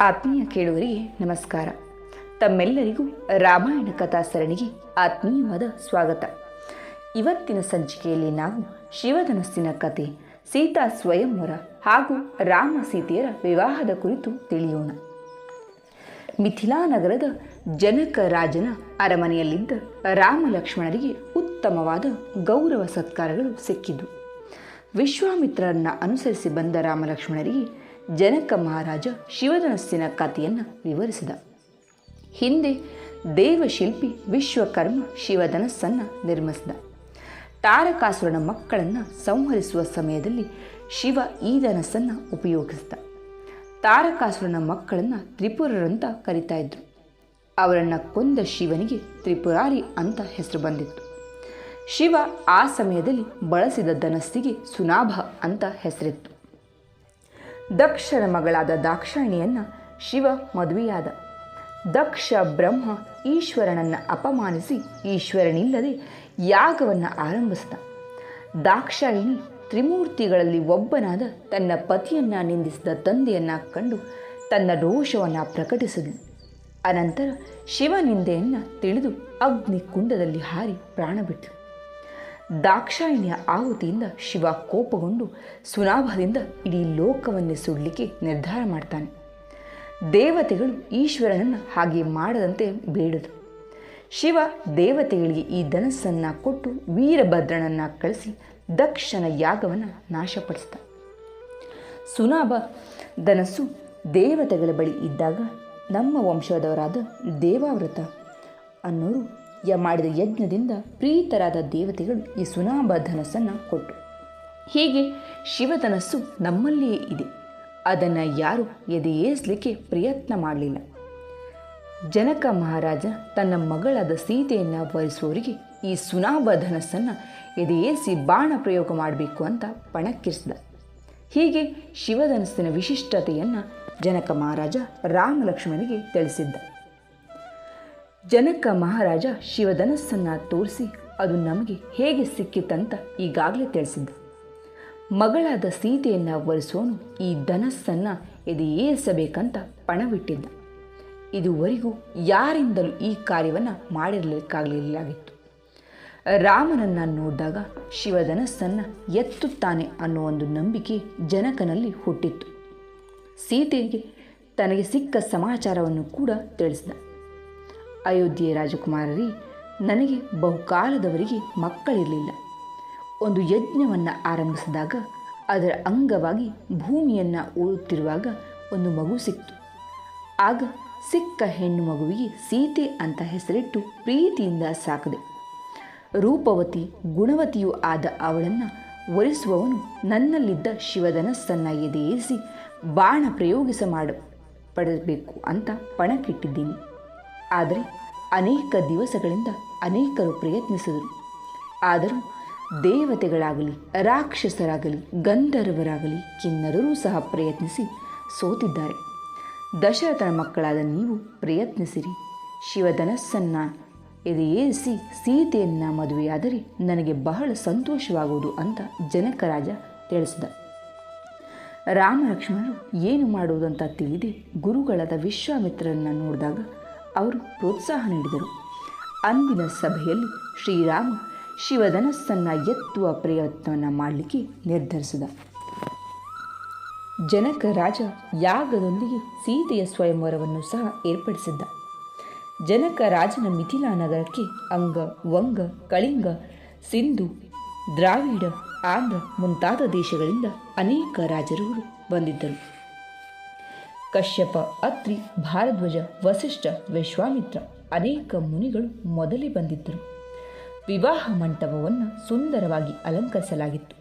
ಆತ್ಮೀಯ ಕೇಳುವರಿಗೆ ನಮಸ್ಕಾರ. ತಮ್ಮೆಲ್ಲರಿಗೂ ರಾಮಾಯಣ ಕಥಾ ಸರಣಿಗೆ ಆತ್ಮೀಯವಾದ ಸ್ವಾಗತ. ಇವತ್ತಿನ ಸಂಚಿಕೆಯಲ್ಲಿ ನಾವು ಶಿವಧನಸ್ಸಿನ ಕತೆ ಸೀತಾ ಸ್ವಯಂವರ ಹಾಗೂ ರಾಮ ಸೀತೆಯರ ವಿವಾಹದ ಕುರಿತು ತಿಳಿಯೋಣ. ಮಿಥಿಲಾನಗರದ ಜನಕ ರಾಜನ ಅರಮನೆಯಲ್ಲಿದ್ದ ರಾಮ ಲಕ್ಷ್ಮಣರಿಗೆ ಉತ್ತಮವಾದ ಗೌರವ ಸತ್ಕಾರಗಳು ಸಿಕ್ಕಿದ್ದು. ವಿಶ್ವಾಮಿತ್ರರನ್ನ ಅನುಸರಿಸಿ ಬಂದ ರಾಮಲಕ್ಷ್ಮಣರಿಗೆ ಜನಕ ಮಹಾರಾಜ ಶಿವಧನಸ್ಸಿನ ಕಥೆಯನ್ನು ವಿವರಿಸಿದ. ಹಿಂದೆ ದೇವಶಿಲ್ಪಿ ವಿಶ್ವಕರ್ಮ ಶಿವಧನಸ್ಸನ್ನು ನಿರ್ಮಿಸಿದ. ತಾರಕಾಸುರನ ಮಕ್ಕಳನ್ನು ಸಂಹರಿಸುವ ಸಮಯದಲ್ಲಿ ಶಿವ ಈ ಧನಸ್ಸನ್ನು ಉಪಯೋಗಿಸಿದ. ತಾರಕಾಸುರನ ಮಕ್ಕಳನ್ನು ತ್ರಿಪುರರಂತ ಕರಿತಾ ಇದ್ರು. ಅವರನ್ನು ಕೊಂದ ಶಿವನಿಗೆ ತ್ರಿಪುರಾರಿ ಅಂತ ಹೆಸರು ಬಂದಿತ್ತು. ಶಿವ ಆ ಸಮಯದಲ್ಲಿ ಬಳಸಿದ ಧನಸ್ಸಿಗೆ ಸುನಾಭ ಅಂತ ಹೆಸರಿತ್ತು. ದಕ್ಷನ ಮಗಳಾದ ದಾಕ್ಷಾಯಿಣಿಯನ್ನು ಶಿವ ಮದುವೆಯಾದ. ದಕ್ಷ ಬ್ರಹ್ಮ ಈಶ್ವರನನ್ನು ಅಪಮಾನಿಸಿ ಈಶ್ವರನಿಲ್ಲದೆ ಯಾಗವನ್ನು ಆರಂಭಿಸಿದ. ದಾಕ್ಷಾಯಿಣಿ ತ್ರಿಮೂರ್ತಿಗಳಲ್ಲಿ ಒಬ್ಬನಾದ ತನ್ನ ಪತಿಯನ್ನು ನಿಂದಿಸಿದ ತಂದೆಯನ್ನು ಕಂಡು ತನ್ನ ರೋಷವನ್ನು ಪ್ರಕಟಿಸಿದಳು ಅನಂತರ ಶಿವನಿಂದೆಯನ್ನು ತಿಳಿದು ಅಗ್ನಿ ಕುಂಡದಲ್ಲಿ ಹಾರಿ ಪ್ರಾಣ ಬಿಟ್ಟಳು ದಾಕ್ಷಾಯಿಣಿಯ ಆಹುತಿಯಿಂದ ಶಿವ ಕೋಪಗೊಂಡು ಸುನಾಭದಿಂದ ಇಡೀ ಲೋಕವನ್ನೇ ಸುಡಲಿಕ್ಕೆ ನಿರ್ಧಾರ ಮಾಡ್ತಾನೆ. ದೇವತೆಗಳು ಈಶ್ವರನನ್ನು ಹಾಗೆ ಮಾಡದಂತೆ ಬೇಡದು. ಶಿವ ದೇವತೆಗಳಿಗೆ ಈ ಧನಸ್ಸನ್ನು ಕೊಟ್ಟು ವೀರಭದ್ರನನ್ನು ಕಳಿಸಿ ದಕ್ಷನ ಯಾಗವನ್ನು ನಾಶಪಡಿಸಿದ ಸುನಾಭ ಧನಸ್ಸು ದೇವತೆಗಳ ಬಳಿ ಇದ್ದಾಗ ನಮ್ಮ ವಂಶದವರಾದ ದೇವಾವೃತ ಅನ್ನೋರು ಮಾಡಿದ ಯಜ್ಞದಿಂದ ಪ್ರೀತರಾದ ದೇವತೆಗಳು ಈ ಸುನಾಭ ಧನಸ್ಸನ್ನು ಕೊಟ್ಟರು ಹೀಗೆ ಶಿವಧನಸ್ಸು ನಮ್ಮಲ್ಲಿಯೇ ಇದೆ. ಅದನ್ನು ಯಾರು ಎದೆಯೇರಿಸಲಿಕ್ಕೆ ಪ್ರಯತ್ನ ಮಾಡಲಿಲ್ಲ. ಜನಕ ಮಹಾರಾಜ ತನ್ನ ಮಗಳಾದ ಸೀತೆಯನ್ನು ವರಿಸುವವರಿಗೆ ಈ ಸುನಾಭ ಧನಸ್ಸನ್ನು ಎದೆಯೇರಿಸಿ ಬಾಣ ಪ್ರಯೋಗ ಮಾಡಬೇಕು ಅಂತ ಪಣಕ್ಕಿರಿಸಿದ. ಹೀಗೆ ಶಿವಧನಸ್ಸಿನ ವಿಶಿಷ್ಟತೆಯನ್ನು ಜನಕ ಮಹಾರಾಜ ರಾಮಲಕ್ಷ್ಮಣರಿಗೆ ತಿಳಿಸಿದ್ದ. ಜನಕ ಮಹಾರಾಜ ಶಿವಧನಸ್ಸನ್ನು ತೋರಿಸಿ ಅದು ನಮಗೆ ಹೇಗೆ ಸಿಕ್ಕಿತಂತ ಈಗಾಗಲೇ ತಿಳಿಸಿದ್ದ. ಮಗಳಾದ ಸೀತೆಯನ್ನು ಒರೆಸೋನು ಈ ಧನಸ್ಸನ್ನು ಎದೆಯೇರಿಸಬೇಕಂತ ಪಣವಿಟ್ಟಿದ್ದ. ಇದುವರೆಗೂ ಯಾರಿಂದಲೂ ಈ ಕಾರ್ಯವನ್ನು ಮಾಡಿರಲಿಕ್ಕಾಗಲಿಲ್ಲಾಗಿತ್ತು. ರಾಮನನ್ನು ನೋಡಿದಾಗ ಶಿವಧನಸ್ಸನ್ನು ಎತ್ತುತ್ತಾನೆ ಅನ್ನೋ ಒಂದು ನಂಬಿಕೆ ಜನಕನಲ್ಲಿ ಹುಟ್ಟಿತ್ತು. ಸೀತೆಗೆ ತನಗೆ ಸಿಕ್ಕ ಸಮಾಚಾರವನ್ನು ಕೂಡ ತಿಳಿಸಿದ. ಅಯೋಧ್ಯೆ ರಾಜಕುಮಾರರಿ ನನಗೆ ಬಹುಕಾಲದವರಿಗೆ ಮಕ್ಕಳಿರಲಿಲ್ಲ. ಒಂದು ಯಜ್ಞವನ್ನು ಆರಂಭಿಸಿದಾಗ ಅದರ ಅಂಗವಾಗಿ ಭೂಮಿಯನ್ನು ಉಳುತ್ತಿರುವಾಗ ಒಂದು ಮಗು ಸಿಕ್ತು. ಆಗ ಸಿಕ್ಕ ಹೆಣ್ಣು ಮಗುವಿಗೆ ಸೀತೆ ಅಂತ ಹೆಸರಿಟ್ಟು ಪ್ರೀತಿಯಿಂದ ಸಾಕಿದೆ. ರೂಪವತಿ, ಗುಣವತಿಯೂ ಆದ ಅವಳನ್ನು ಒರೆಸುವವನು ನನ್ನಲ್ಲಿದ್ದ ಶಿವಧನಸ್ಸನ್ನು ಎದೆಯೇರಿಸಿ ಬಾಣ ಪ್ರಯೋಗಿಸ ಮಾಡ ಪಡಬೇಕು ಅಂತ ಪಣಕ್ಕಿಟ್ಟಿದ್ದೀನಿ. ಆದರೆ ಅನೇಕ ದಿವಸಗಳಿಂದ ಅನೇಕರು ಪ್ರಯತ್ನಿಸಿದರು. ಆದರೂ ದೇವತೆಗಳಾಗಲಿ, ರಾಕ್ಷಸರಾಗಲಿ, ಗಂಧರ್ವರಾಗಲಿ ಕಿನ್ನರರೂ ಸಹ ಪ್ರಯತ್ನಿಸಿ ಸೋತಿದ್ದಾರೆ. ದಶರಥನ ಮಕ್ಕಳಾದ ನೀವು ಪ್ರಯತ್ನಿಸಿರಿ. ಶಿವಧನಸ್ಸನ್ನು ಎದೆಯೇರಿಸಿ ಸೀತೆಯನ್ನು ಮದುವೆಯಾದರೆ ನನಗೆ ಬಹಳ ಸಂತೋಷವಾಗುವುದು ಅಂತ ಜನಕರಾಜ ತಿಳಿಸಿದ. ರಾಮ ರಾಮಲಕ್ಷ್ಮಣರು ಏನು ಮಾಡುವುದಂತ ತಿಳಿದೇ ಗುರುಗಳಾದ ವಿಶ್ವಾಮಿತ್ರರನ್ನು ನೋಡಿದಾಗ ಅವರು ಪ್ರೋತ್ಸಾಹ ನೀಡಿದರು. ಅಂದಿನ ಸಭೆಯಲ್ಲಿ ಶ್ರೀರಾಮ ಶಿವಧನಸ್ಸನ್ನು ಎತ್ತುವ ಪ್ರಯತ್ನವನ್ನು ಮಾಡಲಿಕ್ಕೆ ನಿರ್ಧರಿಸಿದ. ಜನಕ ರಾಜ ಯಾಗದೊಂದಿಗೆ ಸೀತೆಯ ಸ್ವಯಂವರವನ್ನು ಸಹ ಏರ್ಪಡಿಸಿದ್ದ. ಜನಕ ರಾಜನ ಮಿಥಿಲಾ ನಗರಕ್ಕೆ ಅಂಗ, ವಂಗ, ಕಳಿಂಗ, ಸಿಂಧು, ದ್ರಾವಿಡ, ಆಂಧ್ರ ಮುಂತಾದ ದೇಶಗಳಿಂದ ಅನೇಕ ರಾಜರು ಬಂದಿದ್ದರು. ಕಶ್ಯಪ, ಅತ್ರಿ ಭಾರದ್ವಜ ವಸಿಷ್ಠ, ವಿಶ್ವಾಮಿತ್ರ ಅನೇಕ ಮುನಿಗಳು ಮೊದಲೇ ಬಂದಿದ್ದರು. ವಿವಾಹ ಮಂಟಪವನ್ನು ಸುಂದರವಾಗಿ ಅಲಂಕರಿಸಲಾಗಿತ್ತು.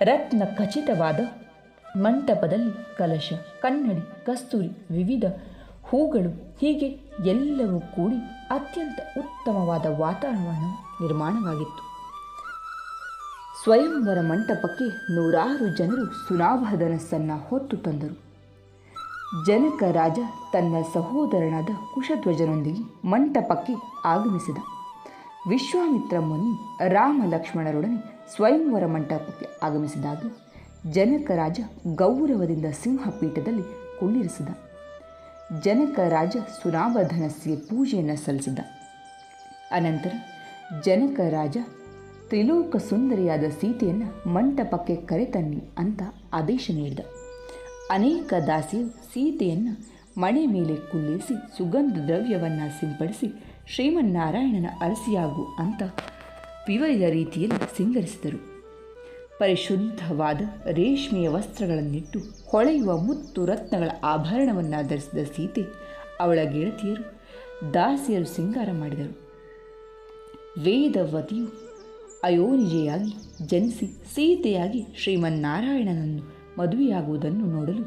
ರತ್ನ ಖಚಿತವಾದ ಮಂಟಪದಲ್ಲಿ ಕಲಶ, ಕನ್ನಡಿ, ಕಸ್ತೂರಿ, ವಿವಿಧ ಹೂಗಳು, ಹೀಗೆ ಎಲ್ಲವೂ ಕೂಡಿ ಅತ್ಯಂತ ಉತ್ತಮವಾದ ವಾತಾವರಣ ನಿರ್ಮಾಣವಾಗಿತ್ತು. ಸ್ವಯಂವರ ಮಂಟಪಕ್ಕೆ ನೂರಾರು ಜನರು ಸುನಾಭಧನಸ್ಸನ್ನು ಹೊತ್ತು ತಂದರು. ಜನಕ ರಾಜ ತನ್ನ ಸಹೋದರನಾದ ಕುಶಧ್ವಜನೊಂದಿಗೆ ಮಂಟಪಕ್ಕೆ ಆಗಮಿಸಿದ. ವಿಶ್ವಾಮಿತ್ರ ಮುನಿ ರಾಮ ಲಕ್ಷ್ಮಣರೊಡನೆ ಸ್ವಯಂವರ ಮಂಟಪಕ್ಕೆ ಆಗಮಿಸಿದಾಗ ಜನಕ ರಾಜ ಗೌರವದಿಂದ ಸಿಂಹಪೀಠದಲ್ಲಿ ಕುಳ್ಳಿರಿಸಿದ. ಜನಕ ರಾಜ ಸುನಾವಧನಸ್ಸಿಗೆ ಪೂಜೆಯನ್ನು ಸಲ್ಲಿಸಿದ. ಅನಂತರ ಜನಕ ರಾಜ ತ್ರಿಲೋಕ ಸುಂದರಿಯಾದ ಸೀತೆಯನ್ನು ಮಂಟಪಕ್ಕೆ ಕರೆತನ್ನಿ ಅಂತ ಆದೇಶ ನೀಡಿದ. ಅನೇಕ ದಾಸಿಯರು ಸೀತೆಯನ್ನು ಮಣೆ ಮೇಲೆ ಕುಳ್ಳಿರಿಸಿ ಸುಗಂಧ ದ್ರವ್ಯವನ್ನು ಸಿಂಪಡಿಸಿ ಶ್ರೀಮನ್ನಾರಾಯಣನ ಅರಸಿಯಾಗು ಅಂತ ವಿವರಿದ ರೀತಿಯಲ್ಲಿ ಸಿಂಗರಿಸಿದರು. ಪರಿಶುದ್ಧವಾದ ರೇಷ್ಮೆಯ ವಸ್ತ್ರಗಳನ್ನಿಟ್ಟು ಹೊಳೆಯುವ ಮುತ್ತು ರತ್ನಗಳ ಆಭರಣವನ್ನು ಧರಿಸಿದ ಸೀತೆ ಅವಳ ಗೆಳತಿಯರು ದಾಸಿಯರು ಸಿಂಗಾರ ಮಾಡಿದರು. ವೇದವತಿಯು ಅಯೋನಿಜೆಯಾಗಿ ಜನಿಸಿ ಸೀತೆಯಾಗಿ ಶ್ರೀಮನ್ನಾರಾಯಣನನ್ನು ಮದುವೆಯಾಗುವುದನ್ನು ನೋಡಲು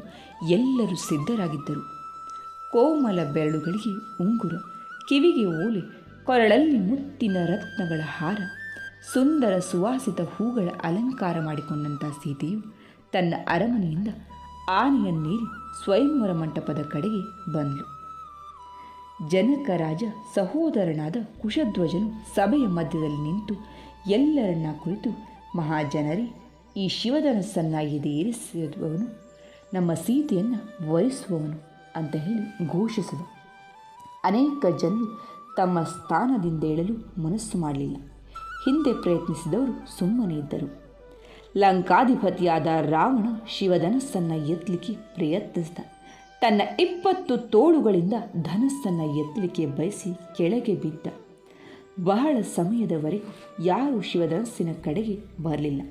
ಎಲ್ಲರೂ ಸಿದ್ಧರಾಗಿದ್ದರು. ಕೋಮಲ ಬೆರಳುಗಳಿಗೆ ಉಂಗುರ, ಕಿವಿಗೆ ಓಲೆ, ಕೊರಳಲ್ಲಿ ಮುತ್ತಿನ ರತ್ನಗಳ ಹಾರ, ಸುಂದರ ಸುವಾಸಿತ ಹೂಗಳ ಅಲಂಕಾರ ಮಾಡಿಕೊಂಡಂಥ ಸೀತೆಯು ತನ್ನ ಅರಮನೆಯಿಂದ ಆನೆಯನ್ನೇರಿ ಸ್ವಯಂವರ ಮಂಟಪದ ಕಡೆಗೆ ಬಂದಳು. ಜನಕ ರಾಜ ಸಹೋದರನಾದ ಕುಶಧ್ವಜನು ಸಭೆಯ ಮಧ್ಯದಲ್ಲಿ ನಿಂತು ಎಲ್ಲರನ್ನ ಕುರಿತು ಮಹಾಜನರೇ ಈ ಶಿವಧನಸ್ಸನ್ನು ಎದೆಯೇರಿಸಿರುವವನು ನಮ್ಮ ಸೀತೆಯನ್ನು ವರಿಸುವವನು ಅಂತ ಹೇಳಿ ಘೋಷಿಸಿದ. ಅನೇಕ ಜನರು ತಮ್ಮ ಸ್ಥಾನದಿಂದ ಏಳಲು ಮನಸ್ಸು ಮಾಡಲಿಲ್ಲ. ಹಿಂದೆ ಪ್ರಯತ್ನಿಸಿದವರು ಸುಮ್ಮನೆ ಇದ್ದರು. ಲಂಕಾಧಿಪತಿಯಾದ ರಾವಣ ಶಿವಧನಸ್ಸನ್ನು ಎತ್ತಲಿಕ್ಕೆ ಪ್ರಯತ್ನಿಸಿದ. ತನ್ನ ಇಪ್ಪತ್ತು ತೋಳುಗಳಿಂದ ಧನಸ್ಸನ್ನು ಎತ್ತಲಿಕ್ಕೆ ಬಯಸಿ ಕೆಳಗೆ ಬಿದ್ದ. ಬಹಳ ಸಮಯದವರೆಗೂ ಯಾರೂ ಶಿವಧನಸ್ಸಿನ ಕಡೆಗೆ ಬರಲಿಲ್ಲ.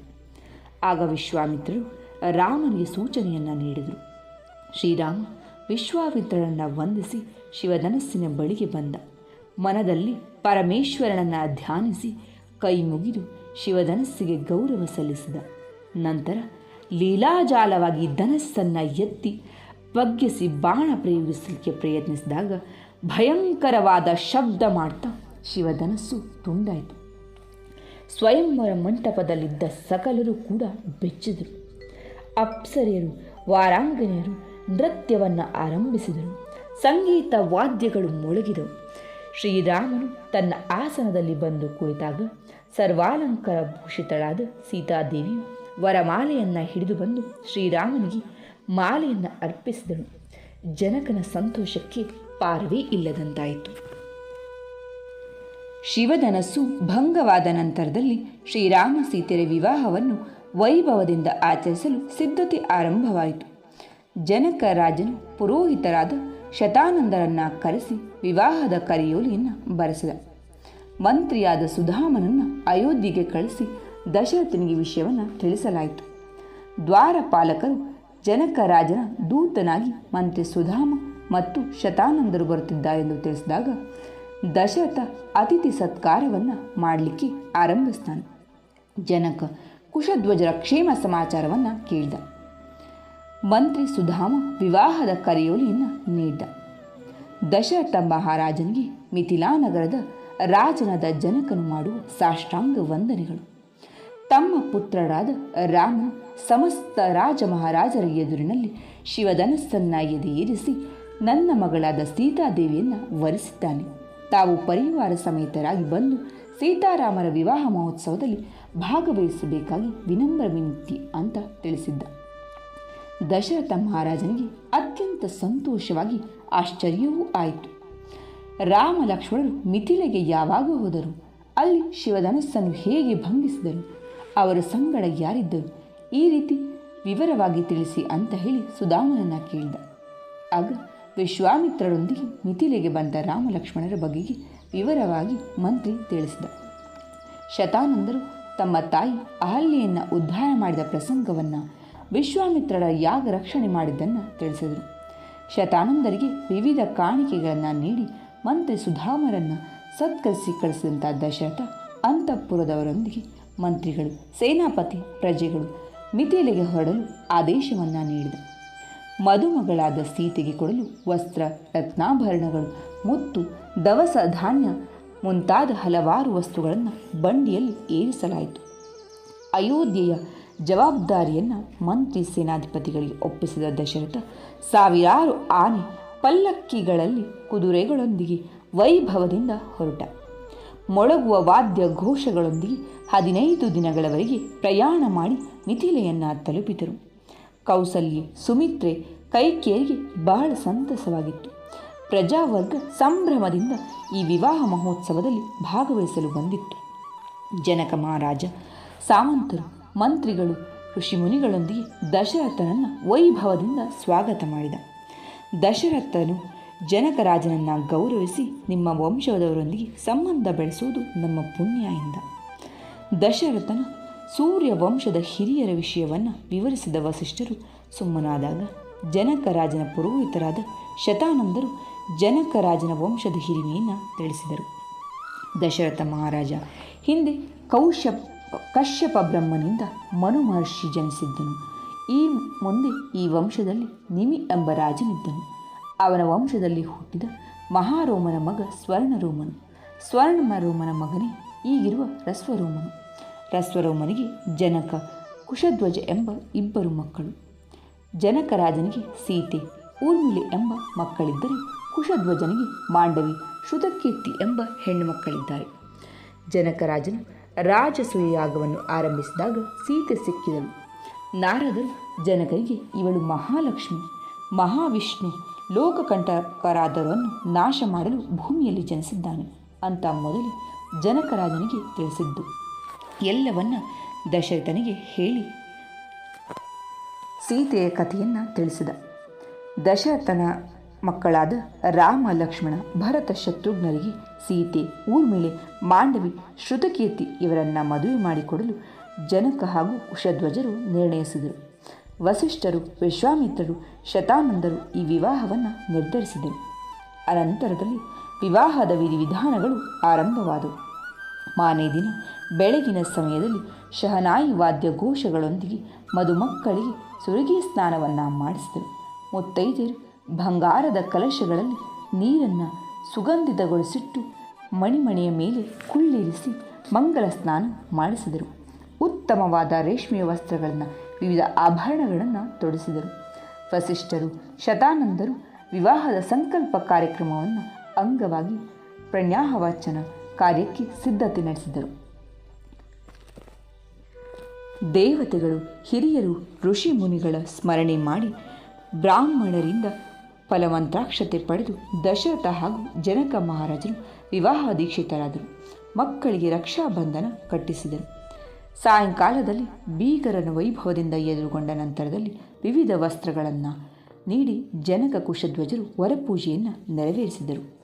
ಆಗ ವಿಶ್ವಾಮಿತ್ರರು ರಾಮನಿಗೆ ಸೂಚನೆಯನ್ನು ನೀಡಿದರು. ಶ್ರೀರಾಮ ವಿಶ್ವಾಮಿತ್ರರನ್ನು ವಂದಿಸಿ ಶಿವಧನಸ್ಸಿನ ಬಳಿಗೆ ಬಂದ. ಮನದಲ್ಲಿ ಪರಮೇಶ್ವರನನ್ನು ಧ್ಯಾನಿಸಿ ಕೈ ಮುಗಿದು ಶಿವಧನಸ್ಸಿಗೆ ಗೌರವ ಸಲ್ಲಿಸಿದ. ನಂತರ ಲೀಲಾಜಾಲವಾಗಿ ಧನಸ್ಸನ್ನು ಎತ್ತಿ ಬಗ್ಗಿಸಿ ಬಾಣ ಪ್ರಯೋಗಿಸಲಿಕ್ಕೆ ಪ್ರಯತ್ನಿಸಿದಾಗ ಭಯಂಕರವಾದ ಶಬ್ದ ಮಾಡ್ತಾ ಶಿವಧನಸ್ಸು ತುಂಡಾಯಿತು. ಸ್ವಯಂವರ ಮಂಟಪದಲ್ಲಿದ್ದ ಸಕಲರು ಕೂಡ ಬೆಚ್ಚಿದರು. ಅಪ್ಸರೆಯರು, ವಾರಾಂಗನೆಯರು ನೃತ್ಯವನ್ನು ಆರಂಭಿಸಿದರು. ಸಂಗೀತ ವಾದ್ಯಗಳು ಮೊಳಗಿದವು. ಶ್ರೀರಾಮನು ತನ್ನ ಆಸನದಲ್ಲಿ ಬಂದು ಕುಳಿತಾಗ ಸರ್ವಾಲಂಕಾರ ಭೂಷಿತಳಾದ ಸೀತಾದೇವಿಯು ವರಮಾಲೆಯನ್ನು ಹಿಡಿದು ಬಂದು ಶ್ರೀರಾಮನಿಗೆ ಮಾಲೆಯನ್ನು ಅರ್ಪಿಸಿದಳು. ಜನಕನ ಸಂತೋಷಕ್ಕೆ ಪಾರವೇ ಇಲ್ಲದಂತಾಯಿತು. ಶಿವಧನಸ್ಸು ಭಂಗವಾದ ನಂತರದಲ್ಲಿ ಶ್ರೀರಾಮ ಸೀತೆಯ ವಿವಾಹವನ್ನು ವೈಭವದಿಂದ ಆಚರಿಸಲು ಸಿದ್ಧತೆ ಆರಂಭವಾಯಿತು. ಜನಕ ರಾಜನು ಪುರೋಹಿತರಾದ ಶತಾನಂದರನ್ನ ಕರೆಸಿ ವಿವಾಹದ ಕರೆಯೋಲಿಯನ್ನು ಬರೆಸಿದ. ಮಂತ್ರಿಯಾದ ಸುಧಾಮನನ್ನು ಅಯೋಧ್ಯೆಗೆ ಕಳಿಸಿ ದಶರಥನಿಗೆ ವಿಷಯವನ್ನು ತಿಳಿಸಲಾಯಿತು. ದ್ವಾರಪಾಲಕರು ಜನಕ ರಾಜನ ದೂತನಾಗಿ ಮಂತ್ರಿ ಸುಧಾಮ ಮತ್ತು ಶತಾನಂದರು ಬರುತ್ತಿದ್ದಾರೆಂದು ತಿಳಿಸಿದಾಗ ದಶರಥ ಅತಿಥಿ ಸತ್ಕಾರವನ್ನು ಮಾಡಲಿಕ್ಕೆ ಆರಂಭಿಸ್ತಾನೆ. ಜನಕ ಕುಶಧ್ವಜರ ಕ್ಷೇಮ ಸಮಾಚಾರವನ್ನು ಕೇಳಿದ. ಮಂತ್ರಿ ಸುಧಾಮ ವಿವಾಹದ ಕರೆಯೋಲಿಯನ್ನು ನೀಡಿದ. ದಶರಥ ಮಹಾರಾಜನಿಗೆ ಮಿಥಿಲಾನಗರದ ನಗರದ ರಾಜನಾದ ಜನಕನು ಮಾಡುವ ಸಾಷ್ಟಾಂಗ ವಂದನೆಗಳು. ತಮ್ಮ ಪುತ್ರರಾದ ರಾಮ ಸಮಸ್ತ ರಾಜ ಮಹಾರಾಜರ ಎದುರಿನಲ್ಲಿ ಶಿವಧನಸ್ಸನ್ನ ಏರಿಸಿ ನನ್ನ ಮಗಳಾದ ಸೀತಾದೇವಿಯನ್ನು ವರಿಸಿದ್ದಾನೆ. ತಾವು ಪರಿವಾರ ಸಮೇತರಾಗಿ ಬಂದು ಸೀತಾರಾಮರ ವಿವಾಹ ಮಹೋತ್ಸವದಲ್ಲಿ ಭಾಗವಹಿಸಬೇಕಾಗಿ ವಿನಮ್ರ ವಿನಂತಿ ಅಂತ ತಿಳಿಸಿದ್ದ. ದಶರಥ ಮಹಾರಾಜನಿಗೆ ಅತ್ಯಂತ ಸಂತೋಷವಾಗಿ ಆಶ್ಚರ್ಯವೂ ಆಯಿತು. ರಾಮ ಲಕ್ಷ್ಮಣರು ಮಿಥಿಲೆಗೆ ಯಾವಾಗ ಹೋದರು, ಅಲ್ಲಿ ಶಿವಧನಸ್ಸನ್ನು ಹೇಗೆ ಭಂಗಿಸಿದರು, ಅವರ ಸಂಗಡ ಯಾರಿದ್ದರು, ಈ ರೀತಿ ವಿವರವಾಗಿ ತಿಳಿಸಿ ಅಂತ ಹೇಳಿ ಸುಧಾಮನನ್ನ ಕೇಳಿದ. ಆಗ ವಿಶ್ವಾಮಿತ್ರರೊಂದಿಗೆ ಮಿಥಿಲೆಗೆ ಬಂದ ರಾಮ ಲಕ್ಷ್ಮಣರ ಬಗೆಗೆ ವಿವರವಾಗಿ ಮಂತ್ರಿ ತಿಳಿಸಿದ. ಶತಾನಂದರು ತಮ್ಮ ತಾಯಿ ಅಹಲ್ಯೆಯನ್ನು ಉದ್ಧಾರ ಮಾಡಿದ ಪ್ರಸಂಗವನ್ನು ವಿಶ್ವಾಮಿತ್ರರ ಯಾಗ ರಕ್ಷಣೆ ಮಾಡಿದ್ದನ್ನು ತಿಳಿಸಿದರು. ಶತಾನಂದರಿಗೆ ವಿವಿಧ ಕಾಣಿಕೆಗಳನ್ನು ನೀಡಿ ಮಂತ್ರಿ ಸುಧಾಮರನ್ನು ಸತ್ಕರಿಸಿ ಕಳಿಸಿದಂಥ ದಶರಥ ಅಂತಃಪುರದವರೊಂದಿಗೆ ಮಂತ್ರಿಗಳು, ಸೇನಾಪತಿ, ಪ್ರಜೆಗಳು ಮಿಥಿಲೆಗೆ ಹೊರಡಲು ಆದೇಶವನ್ನು ನೀಡಿದ. ಮದುಮಗಳಾದ ಸೀತೆಗೆ ಕೊಡಲು ವಸ್ತ್ರ, ರತ್ನಾಭರಣಗಳು, ಮುತ್ತು, ದವಸ ಧಾನ್ಯ ಮುಂತಾದ ಹಲವಾರು ವಸ್ತುಗಳನ್ನು ಬಂಡಿಯಲ್ಲಿ ಏರಿಸಲಾಯಿತು. ಅಯೋಧ್ಯೆಯ ಜವಾಬ್ದಾರಿಯನ್ನು ಮಂತ್ರಿ ಸೇನಾಧಿಪತಿಗಳಿಗೆ ಒಪ್ಪಿಸಿದ ದಶರಥ, ಸಾವಿರಾರು ಆನೆ ಪಲ್ಲಕ್ಕಿಗಳಲ್ಲಿ ಕುದುರೆಗಳೊಂದಿಗೆ ವೈಭವದಿಂದ ಹೊರಟ. ಮೊಳಗುವ ವಾದ್ಯ ಘೋಷಗಳೊಂದಿಗೆ ಹದಿನೈದು ದಿನಗಳವರೆಗೆ ಪ್ರಯಾಣ ಮಾಡಿ ಮಿಥಿಲೆಯನ್ನು ತಲುಪಿದರು. ಕೌಸಲ್ಯೆ ಸುಮಿತ್ರೆ ಕೈಕೇರಿಗೆ ಬಹಳ ಸಂತಸವಾಗಿತ್ತು. ಪ್ರಜಾವರ್ಗ ಸಂಭ್ರಮದಿಂದ ಈ ವಿವಾಹ ಮಹೋತ್ಸವದಲ್ಲಿ ಭಾಗವಹಿಸಲು ಬಂದಿತ್ತು. ಜನಕ ಮಹಾರಾಜ, ಸಾಮಂತರು, ಮಂತ್ರಿಗಳು, ಋಷಿಮುನಿಗಳೊಂದಿಗೆ ದಶರಥನನ್ನು ವೈಭವದಿಂದ ಸ್ವಾಗತ ಮಾಡಿದ. ದಶರಥನು ಜನಕರಾಜನನ್ನು ಗೌರವಿಸಿ ನಿಮ್ಮ ವಂಶದವರೊಂದಿಗೆ ಸಂಬಂಧ ಬೆಳೆಸುವುದು ನಮ್ಮ ಪುಣ್ಯ ಎಂದ. ದಶರಥನ ಸೂರ್ಯ ವಂಶದ ಹಿರಿಯರ ವಿಷಯವನ್ನು ವಿವರಿಸಿದ ವಸಿಷ್ಠರು ಸುಮ್ಮನಾದಾಗ ಜನಕರಾಜನ ಪುರೋಹಿತರಾದ ಶತಾನಂದರು ಜನಕರಾಜನ ವಂಶದ ಹಿರಿಮೆಯನ್ನು ತಿಳಿಸಿದರು. ದಶರಥ ಮಹಾರಾಜ ಹಿಂದೆ ಕೌಶ ಕಶ್ಯಪ ಬ್ರಹ್ಮನಿಂದ ಮನು ಮಹರ್ಷಿ ಜನಿಸಿದ್ದನು. ಈ ಮುಂದೆ ಈ ವಂಶದಲ್ಲಿ ನಿಮಿ ಎಂಬ ರಾಜನಿದ್ದನು. ಅವನ ವಂಶದಲ್ಲಿ ಹುಟ್ಟಿದ ಮಹಾರೋಮನ ಮಗ ಸ್ವರ್ಣರೋಮನು. ಸ್ವರ್ಣರೋಮನ ಮಗನೇ ಈಗಿರುವ ರಸ್ವರೋಮನು. ರಸ್ವರೋಮನಿಗೆ ಜನಕ, ಕುಶಧ್ವಜ ಎಂಬ ಇಬ್ಬರು ಮಕ್ಕಳು. ಜನಕರಾಜನಿಗೆ ಸೀತೆ ಊರ್ಮಿಲೆ ಎಂಬ ಮಕ್ಕಳಿದ್ದರೆ ಕುಶಧ್ವಜನಿಗೆ ಮಾಂಡವಿ ಶುಧಕೀರ್ತಿ ಎಂಬ ಹೆಣ್ಣು ಮಕ್ಕಳಿದ್ದಾರೆ. ಜನಕರಾಜನು ರಾಜಸೂಯಾಗವನ್ನು ಆರಂಭಿಸಿದಾಗ ಸೀತೆ ಸಿಕ್ಕಿದಳು. ನಾರದರು ಜನಕರಿಗೆ ಇವಳು ಮಹಾಲಕ್ಷ್ಮಿ, ಮಹಾವಿಷ್ಣು ಲೋಕಕಂಟಕರಾದರನ್ನು ನಾಶ ಮಾಡಲು ಭೂಮಿಯಲ್ಲಿ ಜನಿಸಿದ್ದಾನೆ ಅಂತ ಮೊದಲು ಜನಕರಾಜನಿಗೆ ತಿಳಿಸಿದ್ದು. ಎಲ್ಲವನ್ನ ದಶರಥನಿಗೆ ಹೇಳಿ. ಸೀತೆಯ ಕಥೆಯನ್ನು ತಿಳಿಸಿದ. ದಶರಥನ ಮಕ್ಕಳಾದ ರಾಮ, ಲಕ್ಷ್ಮಣ, ಭರತ, ಶತ್ರುಘ್ನರಿಗೆ ಸೀತೆ ಊರ್ಮಿಳೆ ಮಾಂಡವಿ, ಶ್ರುತಕೀರ್ತಿ ಇವರನ್ನು ಮದುವೆ ಮಾಡಿಕೊಡಲು ಜನಕ ಹಾಗೂ ಕುಶಧ್ವಜರು ನಿರ್ಣಯಿಸಿದರು. ವಸಿಷ್ಠರು, ವಿಶ್ವಾಮಿತ್ರರು, ಶತಾನಂದರು ಈ ವಿವಾಹವನ್ನು ನಿರ್ಧರಿಸಿದರು. ಅನಂತರದಲ್ಲಿ ವಿವಾಹದ ವಿಧಿವಿಧಾನಗಳು ಆರಂಭವಾದವು. ಮಾನೇ ದಿನ ಬೆಳಗಿನ ಸಮಯದಲ್ಲಿ ಶಹನಾಯಿ ವಾದ್ಯ ಘೋಷಗಳೊಂದಿಗೆ ಮಧುಮಕ್ಕಳಿಗೆ ಸುರುಗಿ ಸ್ನಾನವನ್ನು ಮಾಡಿಸಿದರು. ಮುತ್ತೈದೆಯರು ಬಂಗಾರದ ಕಲಶಗಳಲ್ಲಿ ನೀರನ್ನು ಸುಗಂಧಿತಗೊಳಿಸಿಟ್ಟು ಮಣಿಮಣಿಯ ಮೇಲೆ ಕುಳ್ಳಿರಿಸಿ ಮಂಗಲ ಸ್ನಾನ ಮಾಡಿಸಿದರು. ಉತ್ತಮವಾದ ರೇಷ್ಮೆಯ ವಸ್ತ್ರಗಳನ್ನು ವಿವಿಧ ಆಭರಣಗಳನ್ನು ತೊಡಿಸಿದರು. ವಸಿಷ್ಠರು, ಶತಾನಂದರು ವಿವಾಹದ ಸಂಕಲ್ಪ ಕಾರ್ಯಕ್ರಮವನ್ನು ಅಂಗವಾಗಿ ಪ್ರಣಾಹವಚನ ಕಾರ್ಯಕ್ಕೆ ಸಿದ್ಧತೆ ನಡೆಸಿದರು. ದೇವತೆಗಳು, ಹಿರಿಯರು, ಋಷಿ ಮುನಿಗಳ ಸ್ಮರಣೆ ಮಾಡಿ ಬ್ರಾಹ್ಮಣರಿಂದ ಫಲವಂತ್ರಾಕ್ಷತೆ ಪಡೆದು ದಶರಥ ಹಾಗೂ ಜನಕ ಮಹಾರಾಜರು ವಿವಾಹ ದೀಕ್ಷಿತರಾದರು. ಮಕ್ಕಳಿಗೆ ರಕ್ಷಾಬಂಧನ ಕಟ್ಟಿಸಿದರು. ಸಾಯಂಕಾಲದಲ್ಲಿ ಭೀಕರನ ವೈಭವದಿಂದ ಎದುರುಗೊಂಡ ನಂತರದಲ್ಲಿ ವಿವಿಧ ವಸ್ತ್ರಗಳನ್ನು ನೀಡಿ ಜನಕ ಕುಶಧ್ವಜರು ವರಪೂಜೆಯನ್ನು ನೆರವೇರಿಸಿದರು.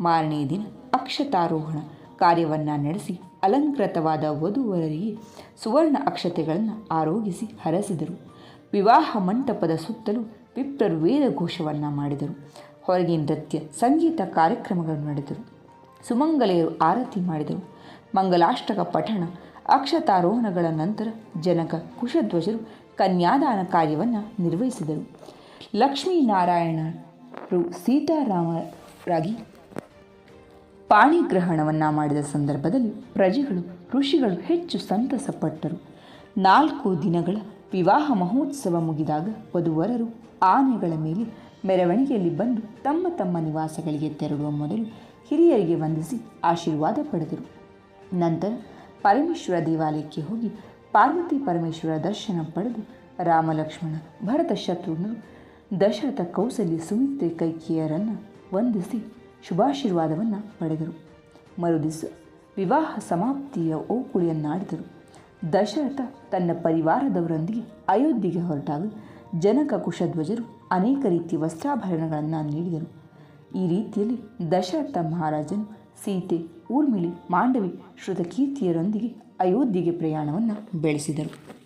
ಮಾರನೆಯ ದಿನ ಅಕ್ಷತಾರೋಹಣ. ಕಾರ್ಯವನ್ನು ನಡೆಸಿ, ಅಲಂಕೃತವಾದ ವಧುವರರಿಗೆ ಸುವರ್ಣ ಅಕ್ಷತೆಗಳನ್ನು ಆರೋಗಿಸಿ ಹರಸಿದರು. ವಿವಾಹ ಮಂಟಪದ ಸುತ್ತಲೂ ವಿಪ್ರರು ವೇದ ಘೋಷವನ್ನು ಮಾಡಿದರು. ಹೊರಗೆ ನೃತ್ಯ, ಸಂಗೀತ ಕಾರ್ಯಕ್ರಮಗಳು ನಡೆದರು. ಸುಮಂಗಲೆಯರು ಆರತಿ ಮಾಡಿದರು. ಮಂಗಲಾಷ್ಟಕ ಪಠಣ, ಅಕ್ಷತಾರೋಹಣಗಳ ನಂತರ ಜನಕ ಕುಶಧ್ವಜರು ಕನ್ಯಾದಾನ ಕಾರ್ಯವನ್ನು ನಿರ್ವಹಿಸಿದರು. ಲಕ್ಷ್ಮೀನಾರಾಯಣರು ಸೀತಾರಾಮರಾಗಿ ಪಾಣಿಗ್ರಹಣವನ್ನು ಮಾಡಿದ ಸಂದರ್ಭದಲ್ಲಿ ಪ್ರಜೆಗಳು, ಋಷಿಗಳು ಹೆಚ್ಚು ಸಂತಸಪಟ್ಟರು. ನಾಲ್ಕು ದಿನಗಳ ವಿವಾಹ ಮಹೋತ್ಸವ ಮುಗಿದಾಗ ವಧುವರರು ಆನೆಗಳ ಮೇಲೆ ಮೆರವಣಿಗೆಯಲ್ಲಿ ಬಂದು ತಮ್ಮ ತಮ್ಮ ನಿವಾಸಗಳಿಗೆ ತೆರಳುವ ಮೊದಲು ಹಿರಿಯರಿಗೆ ವಂದಿಸಿ ಆಶೀರ್ವಾದ ಪಡೆದರು. ನಂತರ ಪರಮೇಶ್ವರ ದೇವಾಲಯಕ್ಕೆ ಹೋಗಿ ಪಾರ್ವತಿ ಪರಮೇಶ್ವರ ದರ್ಶನ ಪಡೆದು ರಾಮಲಕ್ಷ್ಮಣ ಭರತ ಶತ್ರುಘ್ನರು ದಶರಥ ಕೌಸಲ್ಯ ಸುಮಿತ್ರೆ ಕೈಕಿಯರನ್ನು ವಂದಿಸಿ ಶುಭಾಶೀರ್ವಾದವನ್ನು ಪಡೆದರು. ಮರುದಿವಸ ವಿವಾಹ ಸಮಾಪ್ತಿಯ ಓಕುಳಿಯನ್ನಾಡಿದರು. ದಶರಥ ತನ್ನ ಪರಿವಾರದವರೊಂದಿಗೆ ಅಯೋಧ್ಯೆಗೆ ಹೊರಟಾಗ ಜನಕ ಕುಶಧ್ವಜರು ಅನೇಕ ರೀತಿಯ ವಸ್ತ್ರಾಭರಣಗಳನ್ನು ನೀಡಿದರು. ಈ ರೀತಿಯಲ್ಲಿ ದಶರಥ ಮಹಾರಾಜನು ಸೀತೆ, ಊರ್ಮಿಳಿ, ಮಾಂಡವಿ, ಶ್ರುತಕೀರ್ತಿಯರೊಂದಿಗೆ ಅಯೋಧ್ಯೆಗೆ ಪ್ರಯಾಣವನ್ನು ಬೆಳೆಸಿದರು.